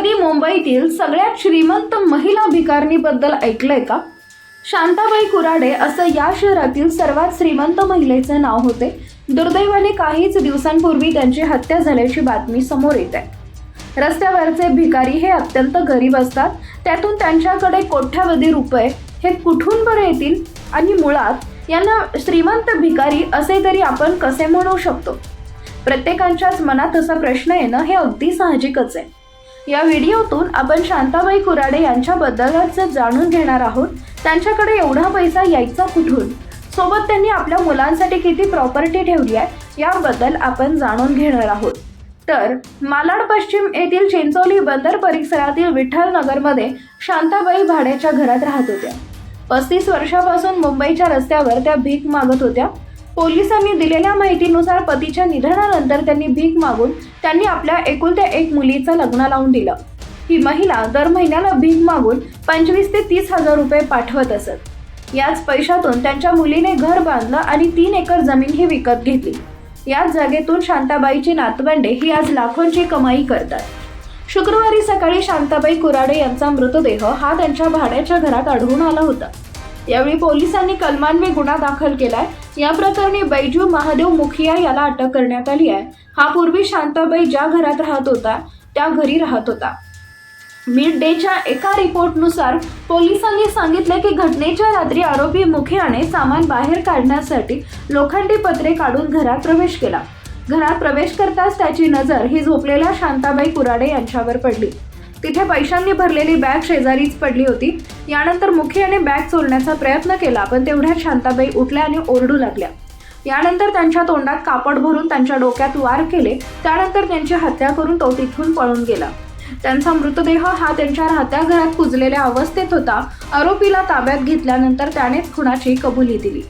कधी मुंबईतील सगळ्यात श्रीमंत महिला भिकारणीबद्दल ऐकलंय का? शांताबाई कुराडे असं या शहरातील सर्वात श्रीमंत महिलेचे नाव होते. दुर्दैवाने काहीच दिवसांपूर्वी त्यांची हत्या झाल्याची बातमी समोर येत आहे. रस्त्यावरचे भिकारी हे अत्यंत गरीब असतात. त्यातून त्यांच्याकडे कोट्यावधी रुपये हे कुठून बरं येतील? आणि मुळात यांना श्रीमंत भिकारी असे तरी आपण कसे म्हणू शकतो? प्रत्येकाच्याच मनात असा प्रश्न येणं हे अगदी साहजिकच आहे. या व्हिडिओतून आपण शांताबाई कुराडे यांच्याबद्दलच जाणून घेणार आहोत. त्यांच्याकडे एवढा पैसा यायचा कुठून? सोबत त्यांनी आपल्या मुलांसाठी किती प्रॉपर्टी ठेवली आहे याबद्दल आपण जाणून घेणार आहोत. तर मालाड पश्चिम येथील चिंचोली बंदर परिसरातील विठ्ठल नगरमध्ये शांताबाई भाड्याच्या घरात राहत होत्या. पस्तीस वर्षापासून मुंबईच्या रस्त्यावर त्या भीक मागत होत्या. पोलिसांनी दिलेल्या माहितीनुसार पतीच्या निधनानंतर त्यांनी भीक मागून त्यांनी आपल्या एकुलत्या एक मुलीचं लग्न लावून दिलं. ही महिला दर महिन्याला भीक मागून पंचवीस ते तीस हजार रुपये पाठवत असत. याच पैशातून त्यांच्या मुलीने घर बांधलं आणि तीन एकर जमीन ही विकत घेतली. याच जागेतून शांताबाईची नातवंडे ही आज लाखोंची कमाई करतात. शुक्रवारी सकाळी शांताबाई कुराडे यांचा मृतदेह हा त्यांच्या भाड्याच्या घरात आढळून आला होता. यावेळी पोलिसांनी कलमान्वये गुन्हा दाखल केलाय. या प्रकरणी बैजू महादेव मुखिया याला अटक करण्यात आली आहे. हा पूर्वी शांताबाई ज्या घरात राहत होता त्या घरी राहत होता. मिड डेच्या एका रिपोर्टनुसार पोलिसांनी सांगितले की घटनेच्या रात्री आरोपी मुखियाने सामान बाहेर काढण्यासाठी लोखंडी पत्रे काढून घरात प्रवेश केला. घरात प्रवेश करताच त्याची नजर ही झोपलेल्या शांताबाई कुराडे यांच्यावर पडली. तिथे पैशांनी भरलेली बॅग शेजारीच पडली होती. यानंतर मुखियाने बॅग चोरण्याचा प्रयत्न केला पण तेवढ्यात शांताबाई उठल्या आणि ओरडू लागल्या. यानंतर त्यांच्या तोंडात कापड भरून त्यांच्या डोक्यात वार केले त्यानंतर त्यांची हत्या करून तो तिथून पळून गेला. त्यांचा मृतदेह हा त्यांच्या राहत्या घरात कुजलेल्या अवस्थेत होता. आरोपीला ताब्यात घेतल्यानंतर त्यानेच खुनाची कबुली दिली.